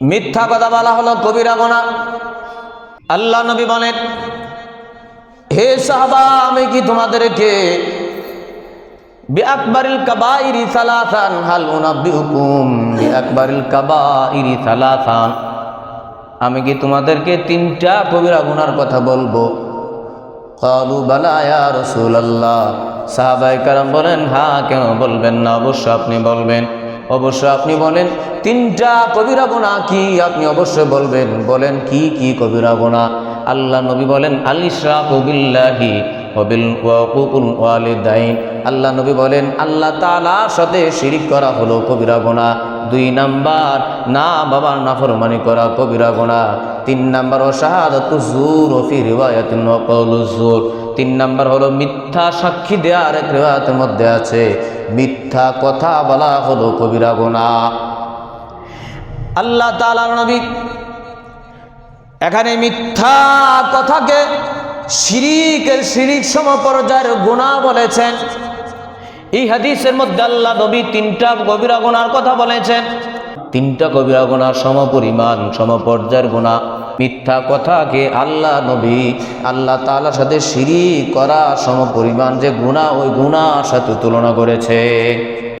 মিথ্যা কথা বলা হলো কবিরা গোনা আল্লাহ নবী বলেন, হে সাহাবা, আমি কি তোমাদেরকে সালাসান? আমি কি তোমাদেরকে তিনটা কবিরা গুনার কথা বলব? কালু বালা বলেন হ্যাঁ কেন বলবেন না? অবশ্য আপনি বলবেন। অবশ্য আপনি বলেন, তিনটা কবিরা গুনাহ কি? আপনি অবশ্যই বলবেন, বলেন কি কি কবিরা গুনাহ আল্লাহ নবী বলেন আল ইশরাকু বিল্লাহি ওবিল ওয়াকুকুল ওয়ালিদাইন। আল্লাহ নবী বলেন, আল্লাহ তাআলার সাথে শিরিক করা হলো কবিরা গুনাহ দুই নাম্বার, না বাবার নাফরমানি করা কবিরা গোনা তিন নাম্বার, ও শাহাদাতু জুর ও ফি তিন নাম্বার হলো, মিথ্যা সাক্ষী দেওয়ার এক রিওয়ায়াতের মধ্যে আছে। মিথ্যা কথা বলা হলো কবিরা গোনা। আল্লাহ তাআলার নবী এখানে মিথ্যা কথাকে শিরিকের শিরিক সমপর্যায়ের গুণা বলেছেন। এই হাদিসের মধ্যে আল্লাহ নবী তিনটা কবিরা গুনার কথা বলেছেন। তিনটা কবিরা গুনার সমপরিমাণ, সমপর্যায়ের গোনা মিথ্যা কথাকে আল্লাহ নবী, আল্লাহ তালার সাথে সিঁড়ি করা সমপরিমাণ যে গুণা, ওই গুণার সাথে তুলনা করেছে।